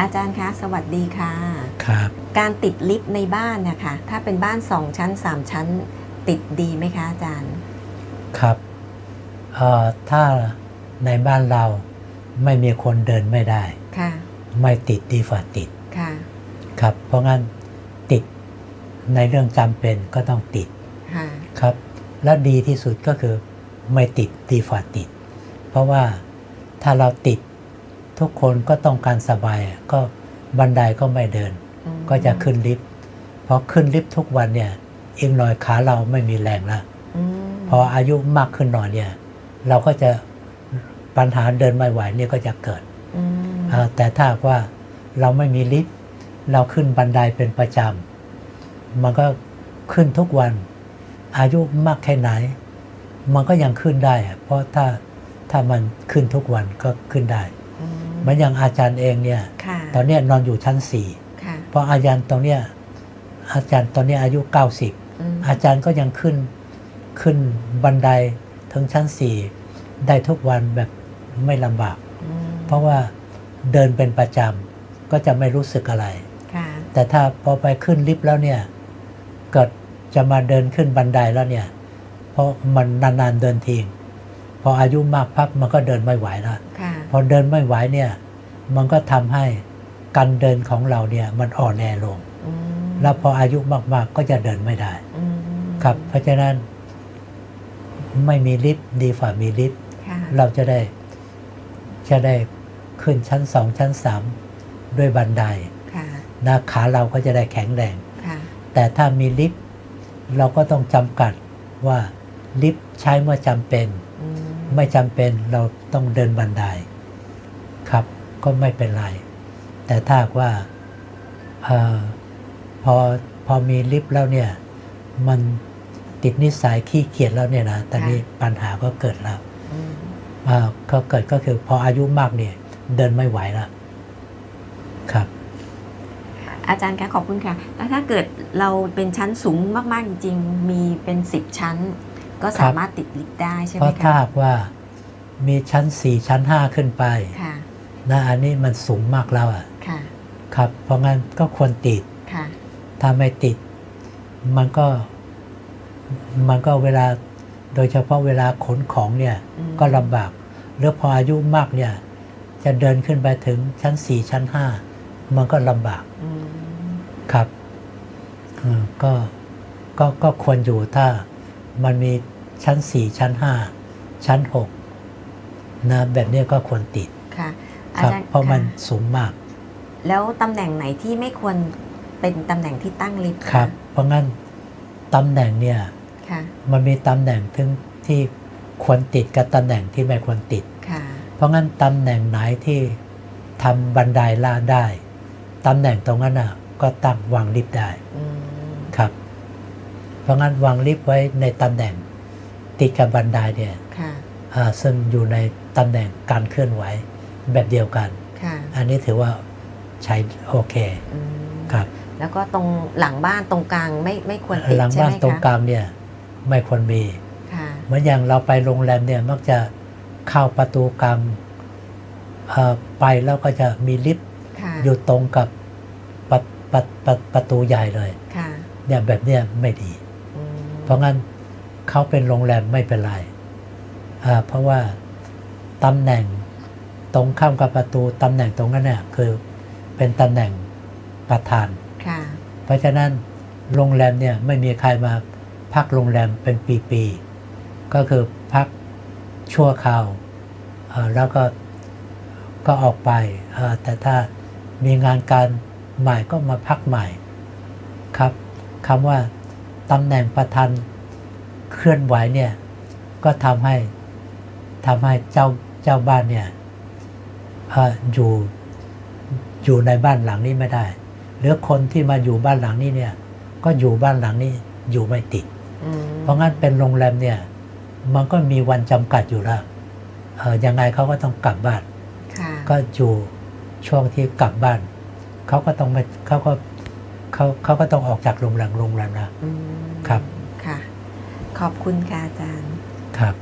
อาจารย์คะ สวัสดีค่ะ ครับ การติดลิฟต์ในบ้านนะคะถ้าเป็นบ้านสองชั้นสามชั้น ติดดีไหมคะอาจารย์ ครับเอ่อถ้าในบ้านเราไม่มีคนเดินไม่ได้ ค่ะ ไม่ติดดีฝ่าติด ค่ะ ครับ เพราะงั้นติดในเรื่องจำเป็นก็ต้องติด ค่ะ ครับ และดีที่สุดก็คือไม่ติดดีฝ่าติด เพราะว่าถ้าเราติด ทุกคนก็ต้องการสบายอะก็บันไดก็ไม่เดินอืมก็จะขึ้นลิฟต์พอขึ้นลิฟต์ทุกวันเนี่ยอีกหน่อยขาเราไม่มีแรงแล้วอืมพออายุมากขึ้นหน่อยเนี่ย เราก็จะปัญหาเดินไม่ไหวเนี่ยก็จะเกิดอืมเอ่อแต่ถ้าหากว่าเราไม่มีลิฟต์เราขึ้นบันไดเป็นประจำมันก็ขึ้นทุกวัน อายุมากแค่ไหน มันก็ยังขึ้นได้อะเพราะถ้าถ้ามันขึ้นทุกวันก็ขึ้นได้อืม เหมือนอย่างอาจารย์เองเนี่ยค่ะตอนเนี้ยนอนอยู่ชั้นสี่ค่ะเพราะอาจารย์ตรงเนี้ยอาจารย์ตอนเนี้ยอายุ 90อืมอาจารย์ก็ยังขึ้นขึ้นบันไดถึงชั้นสี่ได้ทุกวันแบบไม่ลำบากอืมเพราะว่าเดินเป็นประจำก็จะไม่รู้สึกอะไรค่ะแต่ถ้าพอไปขึ้นลิฟต์แล้วเนี่ย เกิดจะมาเดินขึ้นบันไดแล้วเนี่ย เพราะมันนานๆเดินทิ้งพออายุมากพักมันก็เดินไม่ไหวแล้วค่ะพ อเดินไม่ไหวเนี่ย มันก็ทำให้การเดินของเราเนี่ยมันอ่อนแอลงอืมแล้วพออายุมากๆก็จะเดินไม่ได้อืมครับ เพราะฉะนั้นไม่มีลิฟต์ดีฝ่ามีลิฟต์ค่ะเราจะได้จะได้ขึ้นชั้นสองชั้นสามด้วยบันไดค่ะนะขาเราก็จะได้แข็งแรงค่ะแต่ถ้ามีลิฟต์เราก็ต้องจำกัดว่าลิฟต์ใช้เมื่อจำเป็นอืมไม่จำเป็นเราต้องเดินบันได ครับก็ไม่เป็นไร แต่ถ้าหากว่าเออพอพอมีลิฟต์แล้วเนี่ย มันติดนิสัยขี้เกียจแล้วเนี่ยนะตอนนี้ปัญหาก็เกิดแล้วอืมอ่าก็เกิดก็คือพออายุมากเนี่ย เดินไม่ไหวแล้วครับอาจารย์คะขอบคุณค่ะ แล้วถ้าเกิดเราเป็นชั้นสูงมาก ๆ จริงๆมีเป็นสิบชั้น ก็สามารถติดลิฟต์ได้ใช่ไหเพมราะถ้าคะหากว่ามีชั้นสี่ชั้นห้าขึ้นไป ค่ะ นะอันนี้มันสูงมากแล้วอะค่ะครับ เพราะงั้นก็ควรติดค่ะถ้าไม่ติด มันก็ มันก็เวลาโดยเฉพาะเวลาขนของเนี่ยอืมก็ลำบากหรือพออายุมากเนี่ย จะเดินขึ้นไปถึงชั้นสี่ชั้นห้ามันก็ลำบากอืมครับอืมก็ก็ก็ควรอยู่ถ้ามันมีชั้นสี่ชั้นห้าชั้นหกนะแบบนี้ก็ควรติดค่ะ คอารับจารย์เพราะมันค่สูงมาก แล้วตำแหน่งไหนที่ไม่ควรเป็นตำแหน่งที่ตั้งลิฟต์ะครับ เพราะงั้นตำแหน่งเนี่ยค่ะมันมีตำแหน่งถึงที่ควรติดกับตำแหน่งที่ไม่ควรติดค่ะเพราะงั้นตำแหน่งไหนที่ทำบันไดลาดได้ตำแหน่งตรงนั้นน่ะก็ตั้งวางลิฟต์ได้อืมครับ เพราะงั้นวางลิฟต์ไว้ในตำแหน่งติดกับบันไดเนี่ยค่ะอ่าซึ่งอยู่ในตำแหน่งการเคลื่อนไหว แบบเดียวกันค่ะอันนี้ถือว่าใช้โอเคอืมครับแล้วก็ตรงหลังบ้านตรงกลางไม่ไม่ควรติดหลังใช่บ้านไหมตรงกคะลางเนี่ยไม่ควรมีค่ะเหมือนอย่างเราไปโรงแรมเนี่ยมักจะเข้าประตูกลางเอ่อไปแล้วก็จะมีลิฟต์ค่ะอยู่ตรงกับประประประประตูใหญ่เลยค่ะเนี่ยแบบเนี้ยไม่ดีอืมเพราะงั้นเขาเป็นโรงแรมไม่เป็นไรอ่าเพราะว่าตำแหน่ง ตรงข้ามกับประตูตำแหน่งตรงนั้นเนี่ยคือเป็นตำแหน่งประธานค่ะเพราะฉะนั้นโรงแรมเนี่ยไม่มีใครมาพักโรงแรมเป็นปีๆ ก็คือพักชั่วคราวเอ่อแล้วก็ก็ออกไปเอ่อแต่ถ้ามีงานการใหม่ก็มาพักใหม่ครับคำว่าตำแหน่งประธานเคลื่อนไหวเนี่ยก็ทำให้ทำให้เจ้าเจ้าบ้านเนี่ยเอ่ออยู่อยู่ในบ้านหลังนี้ไม่ได้ หรือคนที่มาอยู่บ้านหลังนี้เนี่ย ก็อยู่บ้านหลังนี้อยู่ไม่ติดอืมเพราะงั้นเป็นโรงแรมเนี่ย มันก็มีวันจำกัดอยู่แล้วเออยังไงเขาก็ต้องกลับบ้านค่ะก็อยู่ช่วงที่กลับบ้าน เขาก็ต้องไม่เขาก็เขาเขาก็ต้องออกจากโรงแรมโรงแรมนะอืมครับ ค่ะ ขอบคุณค่ะอาจารย์ ครับ